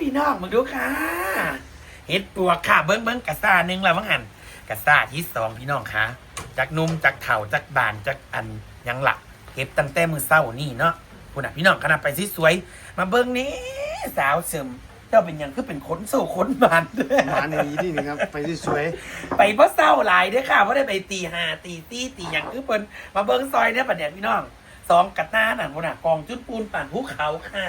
พี่น้องมึงดูค่ะเฮ็ดปวกค่ะเบิ้งเบิ้งกระซ่าหนึ่งแล้วมั้งหันกระซ่าที่สองพี่น้องค่ะจากหนุ่มจากเถ่าจากบานจากอันยังหลักเก็บตั้งแต่มือเศร้านี่เนาะคุณอะพี่น้องขนาดไปสสวยๆมาเบิ้งนี้สาวเสริมเจ้าเป็นหยังคือเป็นขนโซ่ขนบานเด้อหมาในนี้นี่นะครับ ไปที่สวยไปเพราะเศร้าหลายเด้อค่ะว่าได้ไปตีหาตีตีตีอย่างคือเปิ้นมาเบิ้งซอยเนี่ยปัดเนี่ยพี่น้องสองกัดหน้าหนังคนน่ะกองจุดปูนป่านภูเขาค่ะ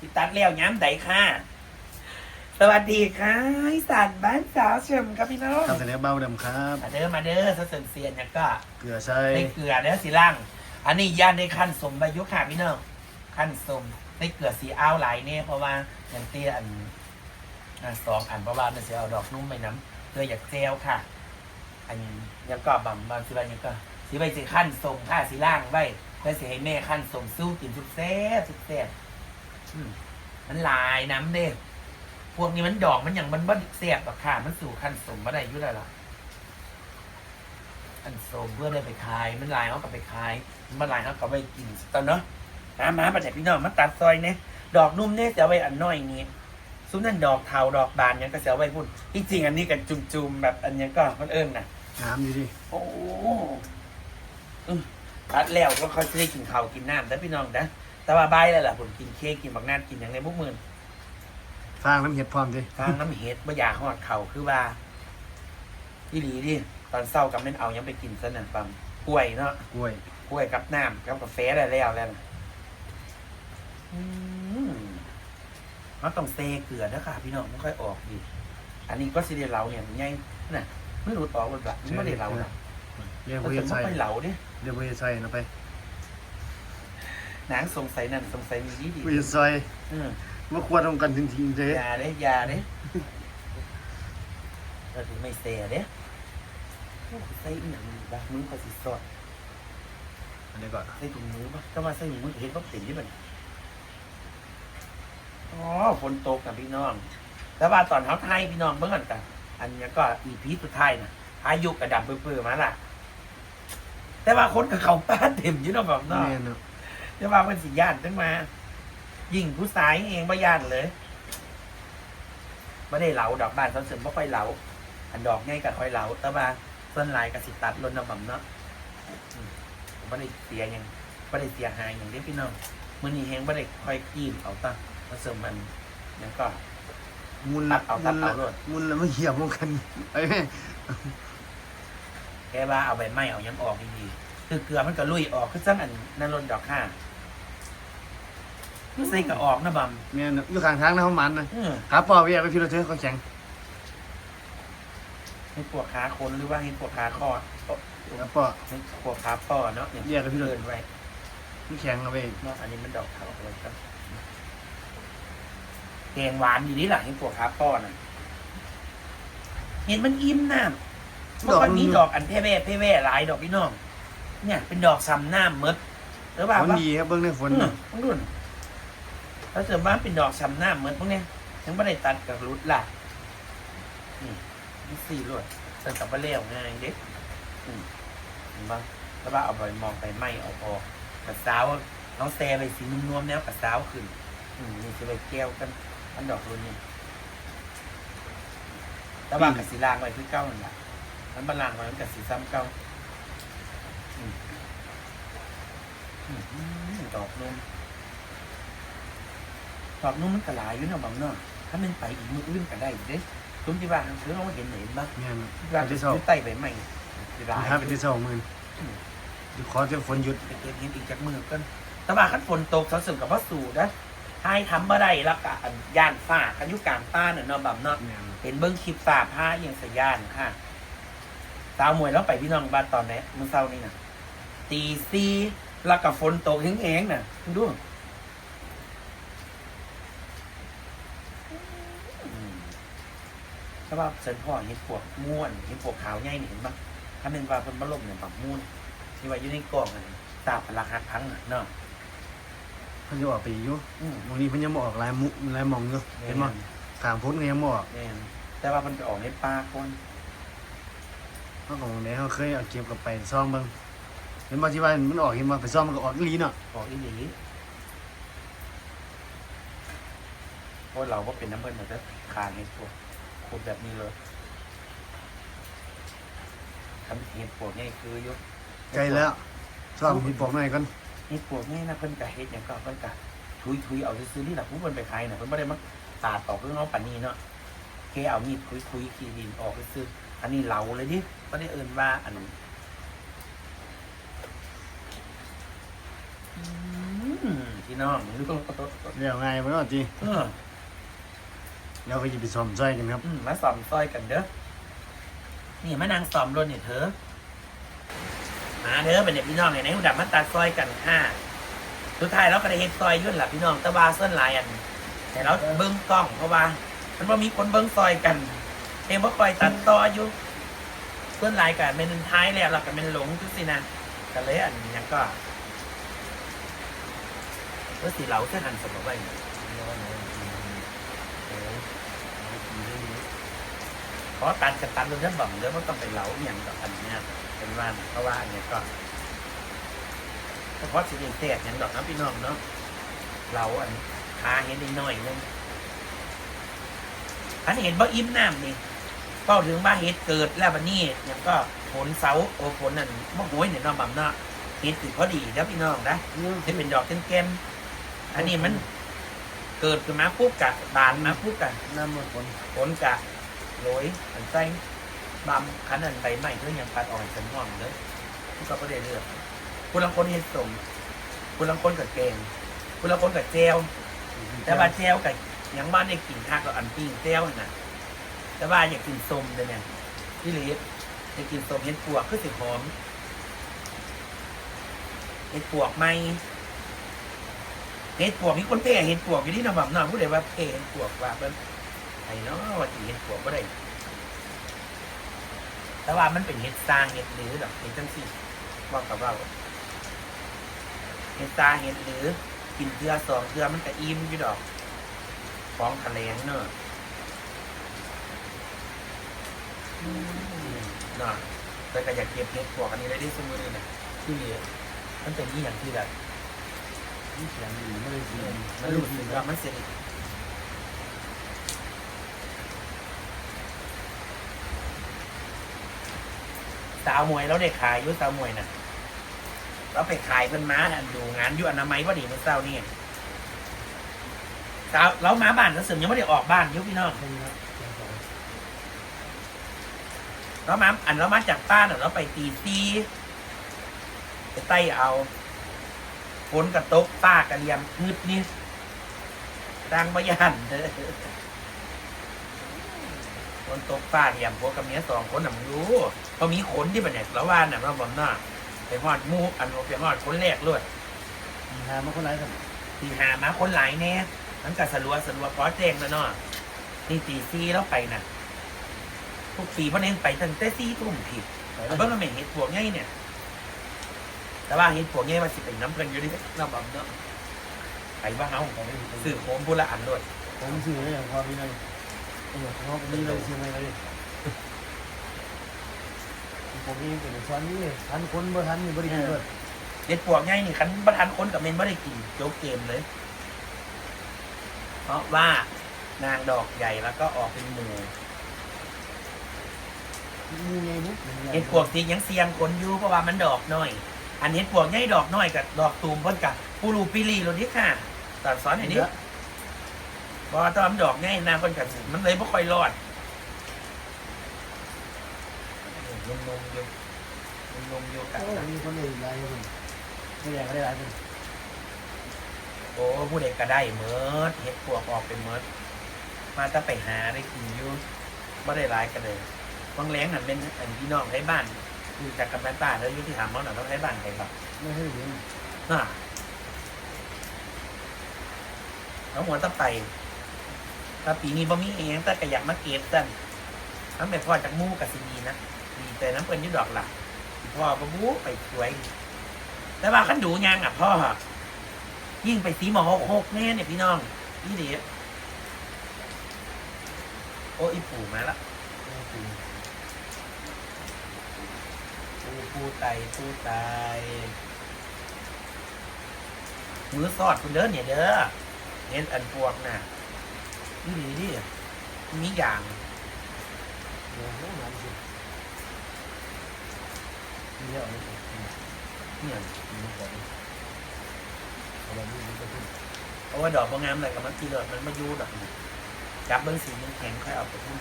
ติตัดแล้วย้ำใดค่ะ สวัสดีค่ะอีสานบ้านสาวเชิมครับพี่น้องทำเสร็จแล้วเบ้าดำครับ มาเด้อมาเด้อเสริมเซียนเนี่ยก็เกลือใส่ได้เกลือเด้อสีล่าง อันนี้ย่านได้ขั้นสมใบยุค่ะพี่น้องขั้นสมได้เกลือสีอ้าวหลายเนี่ยเพราะว่าอย่างเตี้ยอันอะสองอันเพราะว่ามันจะเอาดอกนุ่มไปน้ำเกลืออยากเจลค่ะ อันยังก็บำบางสิบยังก็สีใบสีขั้นสมค่ะสีล่างไว้แล้วสีให้แม่ขั้นสมสู้กินสุดแซ่บสุดแซ่บอืมมันหลายน้ำเด้ พวกนี้มันดอกมันอย่างมันบ่แซ่บหรอกค่ะมันสู่ขั้นสมมาได้อยุ่แล้วล่ะอันโซมเพื่อได้ไปขาย มันลายเขาก็ไปขาย มันลายเขาก็ไปกินตอนเนาะหามาประจัพี่น้องมาตัดซอยเนี่ยดอกนุ่มเนี่ยจะเอาไว้อันน้อยนี้ซุ้มนั่นดอกเทาดอกบานยังก็จะเอาไว้พุ่นที่จริงอันนี้กันจุ่มๆแบบอันยังก็มันเอิญน่ะน้ำอยู่ดิโอ้อืมตัดแล้วก็เขาจะได้กินข้าวกินน้ำแต่พี่น้องนะแต่ว่าบายแล้วล่ะผมกินเค้กกินบักนานกินอย่างในพวกมือ ฟางน้ำเห็ดพร้อมดิฟางน้ำเห็ดบ่อยากหอดเข่าคือว่าที่ดีดิตอนเศร้ากับเม่นเอายังไปกินซะนั่นปั๊มกล้วยเนาะกล้วยกล้วยกับน้ำกับกาแฟได้แล้วแล้วนะอืมมันต้องเซเกลือนะค่ะ พี่น้องไม่ค่อยออกดีอันนี้ก็สิเดียเหลาเนี่ยมันไงน่ะไม่รู้ต่อมันแบบมันไม่ได้เหลานะเรียกมันว่าจะเห็ดไม่ใส่ค่อยเหลาเนี่ยเรียกว่าเห็ดใส่นะไปนางสงสัยนั่นสงสัยมีดีดี ว่าเห็ดใส่เออ ว่าควรทำกันจริงๆเลยอยาเด้อยาเด้เราถึงไม่เซเด้โอ้ใส่อีหนังบ้ามึงก็สิสอดอันนี้ก่อนใส่ถุงมือปะก็มาใส่ถุงมือเห็นว่าติ่งที่มันอ๋อฝนตกกับพี่น้อง แต่ว่าตอนเขาไทยพี่น้องเมื่อก่อนกันอันนี้ก็อีพีสุดท้ายนะอายุกระดับเปื่อยๆมาล่ะ แต่ว่าคนกับเขาป้านเต็มอยี่เนาะแบบเนาะแม่นเนาะแต่ว่ามันสิย่านขึ้นมา ยิ่งผู้ชายเองไม่ย่านเลยไม่ได้เหลาดอกบานเขาเสริมไม่ค่อยเหลา อันดอกง่ายกับค่อยเหลาแต่ว่าส่วนหลายกับสิตัดลนน้ำมันเนาะอืมผมไม่ได้เสียหยังไม่ได้เสียหายอย่างนี้พี่น้องมือนี้เฮงไม่ได้ค่อยกีมเอาตั้งมาเสริมมันแล้วก็มุนตัดเอาตัดเอามุนโลดมุนแล้วไม่เหี่ยวกันไอ้แม่แค่ว่าเอาใบไม้เอายังออกดีๆคือเกลือมันก็ลุยออกคือจังอันนั่นลนดอกข้าไม่ ใส่ก็ออกนะบัมแม่นเนาะอยู่ข้างทางนะเขามันนะเออขาปอไปเอาไปพี่เราเถอะเขาแข็งให้ปวดขาคนหรือว่าให้ปวดขาคอขาปอให้ปวดขาป้อเนาะอย่างแยกกับพี่เลยเดินไว้ไม่แข็งเอาไปเนาะอันนี้มันดอกเถาอะไรครับแกงหวานอยู่นี่แหละให้ปวดขาป้อน่ะเห็นมันอิ่มน้ำเมื่อวันนี้ดอกอันเพ่แว่เพ่แว่หลายดอกพี่น้อง เนี่ย เป็นดอกซ้ำน้ำหมดหรือเปล่าฝนว่าดีครับเบิ้งในฝนอืมต้องดุน ถ้าเกิดว่าเป็นดอกซ้ำน้ำเหมือนพวกเนี้ยยังไม่ได้ตัดกับรุดล่ะนี่นี่สี่รวดเส้นกับว่าเลี้ยวง่ายเด็กมเห็นปะแล้วว่าเอาไปมองไปไหมเอาออกระสาวน้องแซไปสีนุ่มๆแนวกระสาวขึ้นนี่จะไปแก้วกันอันดอกรุ่นนี้แต่ว่ากระสีลางไว้คือเก้านั่นแหละมันบาลางไว้มันกระสีซ้ำเก้าอืมอืมดอกนุ่ม ดอกนุ่มมันกระหลายอยู่เนาะบางเนาะถ้ามันไปอีกมืออื่นก็ได้อีกเด้คุ้มที่ว่าคือเราเห็นเห็นบ้างแม่นเนาะที่ว่าไปที่ที่สองไต่ไปใหม่หลายถ้าไปที่สองหมื่นขอจะฝนหยุดไปเก็บเห็นอีกจากมือกันแต่ว่าขั้นฝนตกเขาสึกกับว่าสู่นะให้ทำมาได้แล้วกะอันย่านฝ้ากันอยุกลางป้านเนาะเนาะบำเนาะแม่นเห็นเบิ้งคลิปฝ้าผ้าอยังสยานค่ะสาวมวยแล้วไปพี่น้องบ้านตอนไหนมื้อเช้านี่น่ะตีซีแล้วกับฝนตกแห้งๆน่ะดู สภาพเซนพ่อเห็นพวกม่วนเห็นพวกขาวใหญ่นี่เห็นปะถ้าเป็นว่าเป็นบลมเนี่ยแบบม่วนที่ว่าอยู่ในกล่องอะตาพลักหักพังอะเนาะเพิ่นจะออกไปอยู่อืมวันนี้เพิ่นยังบ่ออกลายมุลายหมองอยู่เห็นบ่ขางพ้นก็ยังบ่ออกแม่นแต่ว่ามันไปออกในป่าคนเพราะของไหนเขาเคยเอาเก็บกลับไปซ่อมเบิ่งเห็นบ่ที่ว่ามันออกเห็นบ่ไปซ่อมมันก็ออกอีหลีเนาะออกอีหลีเพราะเราก็เป็นน้ำเพิ่นเหมือนจะขาเห็ดปวก ขุดแบบนี้เลยทำเห็ดปวกนี่คืออยุใจแล้วชอบมีปอกหน่อยกันเห็ดปวกนี่นะเพิ่นกะเห็ดอย่างก็เพิ่นกะทุยทุยๆเอาซื้อๆนี่แหละผู้เพิ่นไปขายน่ะเพิ่นไม่ได้มาตาดตอกเรื่องน้องปานนี้เนาะแค่เอามีดคุยคุยๆขีดินออกซื้อๆอันนี้เหลาเลยดิไม่ได้เอินว่าอันนั้นอืมพี่น้องรู้เรียกไงายมันก็จีเอ อแล้วก็ยิบไปซ้อมซอยกันครับ อืมมาสอมซอยกันเด้อ นี่มานางสอมรถเนี่ยเธอ มาเด้อเป็นเด็กพี่น้องเนี่ยในหูดับมาตัดซอยกันค่ะสุดท้ายเราก็ได้เห็นซอยยุ่นหล่ะพี่น้องแตะวาเส้นหลายอัน แต่เราเบิ้งกล้องเพราะว่า มันว่ามีคนเบิ้งซอยกันเองว่าคอยตัดต่ออยู่เส้นหลายกันเป็นท้ายแล้วเราก็เป็นหลงทุกสินะกันเลยอันนี้ก็เพื่อสีเหลาเส้นหันสมบัติ เพราะการกระตันเราจะบอกเรื่องว่าต้องไปเหลาอย่างกับอันเนี้ยเป็นว่าเพราะว่าอันเนี้ยก็เฉพาะสิ่งแตกอย่างดอกนะพี่น้องเนาะเราอันคาเห็นนิดหน่อยนึงอันเห็นว่าอิ่มน้ำนี่เป้าถึงว่าเห็ดเกิดแล้ววันนี้ยังก็ผลเสาโอ้ผลนั่นมะหวยเนี่ยน้องบ่ำเนาะเห็ดติดพอดีแล้วพี่น้องนะที่เป็นดอกเก้มๆอันนี้มัน เกิดขึ้นมาปุ๊บกะบานมาปุ๊บกะน้ำมันฝนผลกะโรยอันใจบำคันอันใบใหม่เพื่อยังปัดอ่อนเป็นห่วงเลยที่ก็ประเดี๋ยวเลือกคุณลังคนเห็ดสมคุณลังคนกับแกงคุณลังคนกับเจลแต่ว่าเจลกับยังบ้านได้กินข้ากับอันปิ้งเจลน่ะ แต่ว่าอยากกินส้มเลยเนี่ยพี่ลิศอยากกินส้มเห็ดปวกคือสิหอมเห็ดปวกไหม เห็ดปวกมีคนเพ่เห็ดปวกอยู่ที่นำบ่ำนอนผู้ใดว่าเพ่เห็ดปวกว่าเป็นไอ้เนาะว่าจีเห็ดปวกก็ได้ แต่ว่ามันเป็นเห็ดซางเห็ดหรือดอกเห็ดจังสี่บอกกับเราเห็ดซางเห็ดหรือกินเกลือสองเกลือมันก็อิ่มอยู่ดอกฟองทะเลงเนอะเนาะแต่ก็อยากเก็บเห็ดปวกอันนี้ได้ที่สมุนเลยนะที่มันเป็นนี่อย่างที่แบบ นี่เสียงดีไม่ได้เสียงมันรู้สึกว่ามันเสร็จสาวมวยแล้วเด็กขายอยุสาวมวยน่ะเราไปขายเป็นม้าน่ะดูงานอยู่อนามัยพอดีเมื่อเช้านี่สาวแล้วม้าบ้านก็เสริมยังไม่ได้ออกบ้านอยุพี่น้องแล้วม้าอันแล้วมาจากบ้านน่ะเราไปตีซีไปไต้เอา ฝนกระตกป้ากระเลียมงึดนี่ดังบยันเด้อฝนตกป้าเหลี่ยมพวกกับเมียสองคนน่ะมึงรู้เขามีขนที่เป็นเนี่ยแล้วว่าน่ะเราบอกหน้าไปหอดหมูอันไปหอดคนแรกเลยหามาคนไหนกันตีหามาคนหลายแน่มันก็สลัวสลัวพอแจ้งแล้วเนาะนี่ตีซีแล้วไปน่ะทุกปีพ่อเน้นไปตั้งแต่ซีทุ่มผิดไปแล้วเบิ่งแล้วแม่งเห็ดปวกไงเนี่ย แต่ว่าเห็ดปวกไงมันสิเป็นน้ำเพลินอยู่นี่น้ำบำเนาะไปว่าเฮาสื่อโคมบุละอันด้วยผมซื้อได้อย่างพอมีเลยเออพอมีเลยซื้อไม่เลยผมมีเป็นช้อนนี่ทันคนบ่ทันนี่บ่ได้กินด้วยเห็ดปวกไงนี่คันประทานคนกับเมนไม่ได้กินโจ๊กเกมเลย เพราะว่านางดอกใหญ่แล้วก็ออกเป็นหมูมีไงบุ๊กเห็ดปวกที่ยังเสียงคนอยู่เพราะว่ามันดอกน้อย อันเห็ดปวกไงดอกน้อยกับดอกตูมเพ่นกับปูรูปิลีโรนี้ค่ะตอนสอนไอ้นี้บอตอนมันดอกไงนางเพ่นกับมันเลยไม่ค่อยรอดนมนมอยู่นมนมอยู่กันโอ้มีคนอื่นหลายคนไม่ได้ก็ได้หลายคนโอ้ผู้เด็กก็ได้เมิดเห็ดปวกออกเป็นเมิดมาถ้าไปหาได้กินอยู่ไม่ได้ร้ายกันเลยบางแรงนั่นเป็นอันพี่น้องให้บ้าน อยู่จากกับแม่ป้าแล้วอยุที่ถามเขาหน่อยต้องให้บ้านใครบ้างไม่ให้เห็นน่ะเอาหัวตะไปถ้าปีนี้บ่มีเองแต่ก็อยากมาเก็บกันทั้งแม่พ่อจากหมู่กับซีนีนะดีแต่น้ำเปิ้นอยุดดอกหล่ะพ่อบ่บู๊ไปสวย แต่ว่าขันดูยางอะพ่อยิ่งไปสีหมอหกแน่เนี่ยพี่น้องนี่ดีโอ้อีปู่มาละ ปูปูไตปูไตมือสอดคุณเด้อเนี่ยเด้อเห็นอันพวกน่ะนี่ดีดิมีอย่างเดี๋ยวน้องหลานสิเยอะเลยเนี่ยมีก่อนเอาแบบนี้มันจะขึ้นเพราะว่าดอกบางงามอะไรกับมันทีเลิศมันมายูดอกจับเบิ้งสีมันแข็งค่อยเอาไปพุ่ง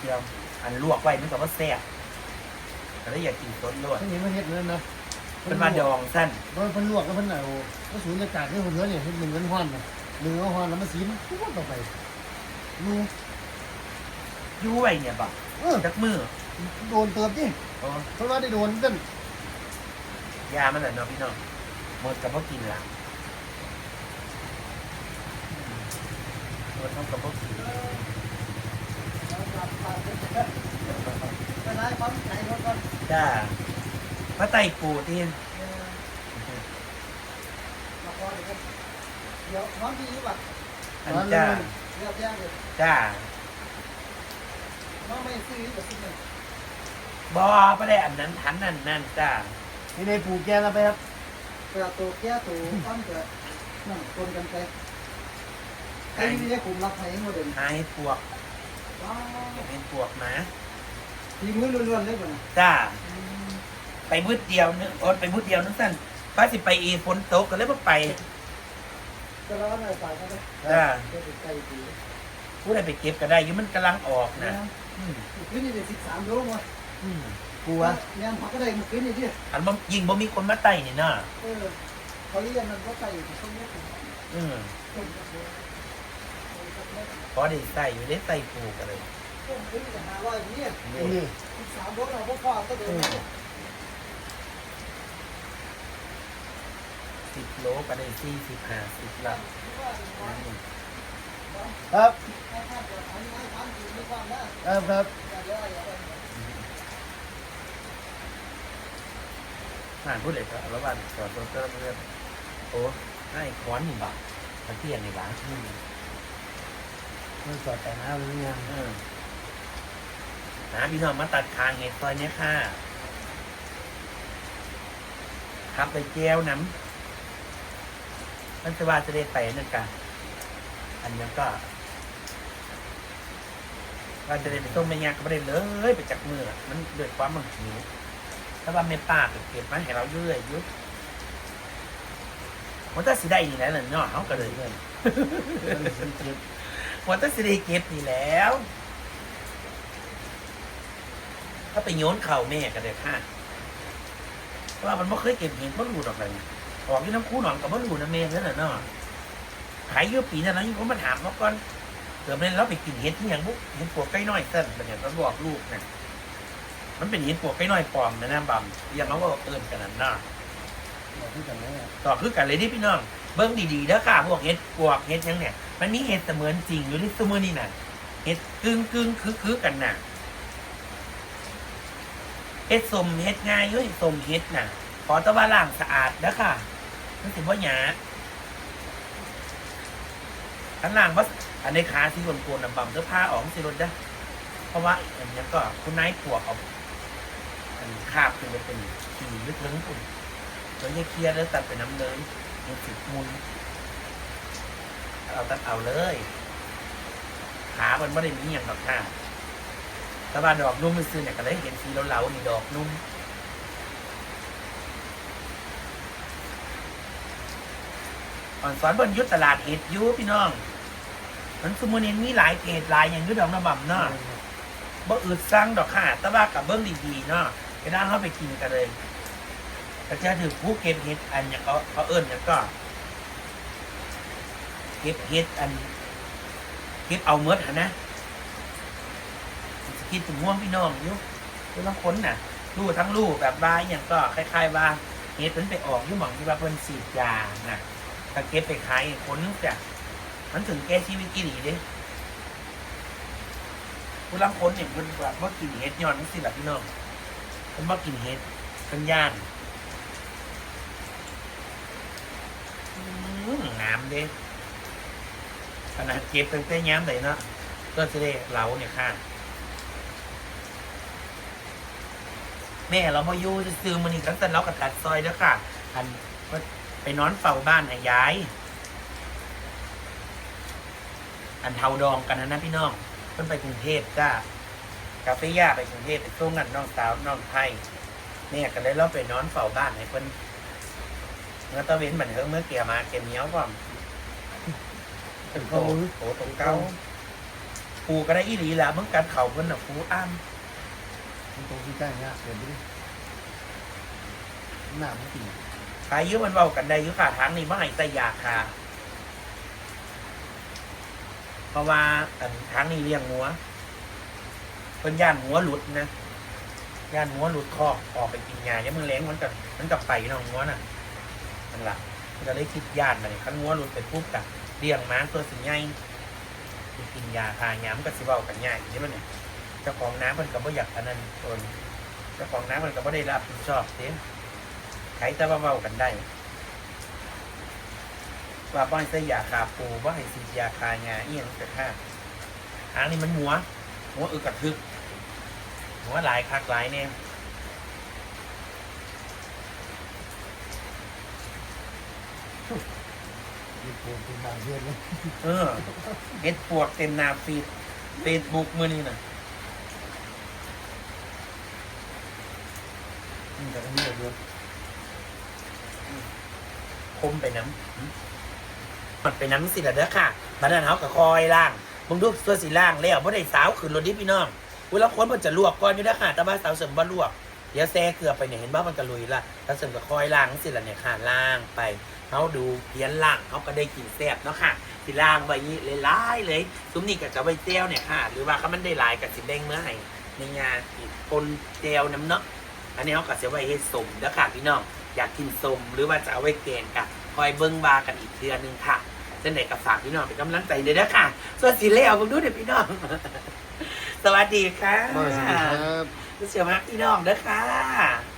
เดี๋ยวอันลวกไว้มันกับว่าแซ่บแต่ถ้าอยากกินต้นลวกท่านนี้มาเฮ็ดเลยนะเป็นมาดองสั้นโดยเพิ่นลวกแล้วเพิ่นเอาก็สูญอากาศที่เพิ่นเหลือเนี่ยเฮ็ดหนึ่งกันฮ้อนน่ะหนึ่งเอาฮ้อนแล้วมาซีมปุ๊บต่อไปนูยูไว้เนี่ยบอกเออจักมือโดนเติบดิอ๋อเพราะว่าได้โดนเต้นยามันแหละเนาะพี่น้องหมดกับพวกกินละหมดเท่ากับพวกกินก็ได้ความใจเขาก็จ้าพระไตรปูที่มาพอเลยครับเดี๋ยวความดีแบบอันจ้าเรียบแย่เลยจ้าน้องไม่ซื้อแบบนี้บอไม่ได้อันนั้นทันนั่นนั่นจ้านี่ในปูแกแล้วไปครับเปลาตัวแก้ตัวตั้งแต่นั่นคนกันไปไอ้นี่ผมรับให้หมดเลยหายปวก ว้าวอยากเป็นปวกนะทีมือล้วนๆเลยป่ะนะจ้า ไปมืดเดียวนึกอดไปมืดเดียวนึกสั้นป้าสิไปอีฝนตกก็เลยมาไปก็แล้วนายฝ่ายก็ได้จ้าก็ติดใจดีผู้ใดไปเก็บก็ได้อยุ่มันกำลังออกนะนะอืมขึ้นนี่ได้สิบสามโลมั้งอืมปูวะเนี่ยพักก็ได้มาขึ้นนี่ดิอันบ่ยิงบ่มีคนมาไต่นี่เนาะเออเขาเรียนมันก็ไปช่วงนี้ผมอืมคนก็เยอะ พอได้ใส่อยู่ได้ใส่ปูกันเลยคนขึ้นจะหาร้อยนี่นี่สิบสามโลเราก็พอก็เดินสิบโลก็ได้สี่สิบห้าสิบละครับครับครับผ่านพูดเลยครับแล้ววันสอนตัวเติมเรื่องโอ้ให้คอนนี่บ่าตะเกียงนี่บ่าอื มมันสอดแต่น้ำหรือยังเออนะพี่น้องมาตัดคางเห็ดซอยเนี้ยค่ะครับไปแก้วน้ำมันจะว่าจะได้ไปนั่นกันอันนี้ก็ว่าจะได้ไปต้มไม่ยากก็ไม่ได้เลยไปจากมือมันเดือดความมันหิวถ้าว่าไม่ป้าไปเก็บมาให้เราเยื่อยอยุบมันถ้าสิได้นี่แหละเนาะเขาก็เลยเงิน มันสิเจ็บมันถ้าสิได้เก็บนี่แล้ว ถ้าไปโยนเข่าแม่กันเลยค่ะเพราะว่ามันไม่เคยเก็บเห็นมันรูดออกเลยออกที่น้ำคูหนองกับมันรูดนะเมนนั่นแหละเนาะขายเยอะปีนั้นนะยิ่งเขามาถามเขาก่อนเกิดเป็นเราไปกินเห็ดที่อย่างบุกเห็ดปวกใกล้น้อยเส้นเป็นอย่างเราบอกลูกนะมันเป็นเห็ดปวกใกล้น้อยปลอมนะนะบำอย่างเขาก็เอินกันนั่นเนาะบอกที่กันแล้วต่อคือกันเลยดิพี่น้อง เบิ้งดีๆเด้อค่ะพวกเห็ดปวกเห็ดหยังเนี่ย มันมีเห็ดเสมือนจริงอยู่ที่เสมือนนี่นะเห็ดกึ่งกึ่งคือคือกันน่ะเห็ดสมเห็ดง่ายเฮ้ยสมเห็ดนะขอตะว่าล่างสะอาดเด้อค่ะมันสิบ่าหยาอันล่างว่าอันในขาที่โกนๆน่ะบำเสื้อผ้าออกสิรถเด้อเพราะว่าอันนี้ก็คุณนายปวกเอาอันคาบขึ้นไปเป็นขีลึกลึงคุณแล้วเนี่ยเคลียร์แล้วตัดไปน้ำเลยมันสิบมุน เอาตัดเอาเลย ขามันไม่ได้มีอย่างดอกค่ะแต่ว่าดอกนุ่มมันซื้อเนี่ยก็เลยเห็นสีเหลาๆนี่ดอกนุ่มอ่อนสอนบนยุทธตลาดเห็ดอยูพี่น้อง มันสมุนเห็นมีหลายเพจหลายอย่างอยุดดอกน้ำบ่ำเนาะบ่อืดสั่งดอกค่ะแต่ว่ากับเบิ้งดีๆเนาะไปนั่งเข้าไปกินกันเลยแต่จะถือผู้เก็บเห็ดอันอย่างเขาเขาเอิ้นอย่างก็ เก็บเห็ดอัน เก็บเอาเมดหะนะสกินถึงม่วงพี่น้องอยู่คือต้องค้นน่ะรูทั้งรูแบบว่าอย่างก็คล้าย ๆ ว่าเห็ดมันไปออกอยู่หม่องที่ว่าเพิ่นสีดยาน่ะถ้าเก็บไปขายคนจ้ะมันถึงแก้ชีวิตกี่ดีเด้ผู้ลังคนเนี่ยมันแบบว่ากินเห็ดย้อนนี่สิแบบพี่น้องมันว่ากินเห็ดเป็นย่านอืมน้ำเด้ นาดเก็บเป็นแต่ย้ำเลยเนาะก็จะได้เหลาเนี่ยค่ะ แม่เราพออยู่ซื้อมันอีกตั้งแต่เรากระตัดซอยแล้วค่ะอันว่าไปนอนเฝ้าบ้านให้ยาย อันเทาดองกันนะนะพี่น้องเพิ่นไปกรุงเทพจ้ากาเฟย่าไปกรุงเทพไปส่งกันน้องสาวน้องไทยเนี่ยก็เลยเราไปนอนเฝ้าบ้านให้เพิ่นเมื่อตะเวนบันเทิงเมื่อเกียมาเกมเนี้ยวก่อน เป็นโอ้โหตรงเก้าปูก็ได้อีหลีละมึงกันเขาเพิ่นน่ะปูอ้ามเป็นตรงที่ใกล้เนี่ยเห็นดิหน้ามันตีขายเยอะมันเบากันได้อยุค่ะทางนี้บ่ให้ใส่ยาค่ะ เพราะว่าอันทางนี้เลี้ยงงัวเพิ่นย่านงัวหลุดนะย่านงัวหลุดคอกออกไปกินยาเนี่ยมึงเล้งมันกับมันกับไปน้องงัวน่ะนั่นละมันก็เลยคิดย่านมาเลยคันงัวหลุดไปปุ๊บกะ เลี้ยงม้าตัวสิใหญ่กินยาคายามันก็สิเบากันง่ายใช่ไหมเนี่ยเจ้าของน้ำมันก็บ่อยากอันนั้นตนเจ้าของน้ำมันก็บ่ได้รับผิดชอบเสียใครจะมาเว้ากันได้ว่าบ้านใส่ยาคาปูว่าให้สียาคางาเอียงแต่ค่าทางนี้มันหัว หัวอึกกระทึก หัวหลายคักหลายเนี่ย ยืนโผล่เป็นบางเดือนเลยเออเฮ็ดปวกเต็มหนาฟีดเฟซบุ๊กมือนี่น่ะนี่แต่ทั้งนี้เดือนคมไปน้ำมันไปน้ำสิละเด้อค่ะบัดนั้นเขาก็คอยล่างมึงดูตัวสีล่างแล้วบ่ได้สาวขึ้นรถดิพี่น้องเวลาคนมันจะลวกก่อนอยู่เด้อค่ะ แต่ว่าสาวเสริมบ่ลวก เดี๋ยวแซ่เกลือไปเนี่ยเห็นว่ามันกระลุยละแล้วเสริมก็คอยล่างสิละเนี่ยค่ะล่างไปเขาดูเพี้ยนล่างเขาก็ได้กินแซ่บเนาะค่ะสิล่างไว้นี้เลยหลายเลยซุ้มนี่ก็จะไว้เจียวเนี่ยค่ะ หรือว่าเขามันได้ลายกับสิแดงเมื่อให้ในงานคนเจียวน้ำเนาะอันนี้เขาก็จะไว้ให้สมเด้อค่ะพี่น้องอยากกินสมหรือว่าจะเอาไว้แกงกับคอยเบิ้งบากันอีกเดือนหนึงค่ะเส้นไหนกับฝากพี่น้องเป็นกำลังใจเลยนะค่ะส่วนสีเลี้ยวผมดูเดี๋ยวพี่น้อง สวัสดีค่ะมาสิครับ เสียมากพี่น้องเด้อค่ะ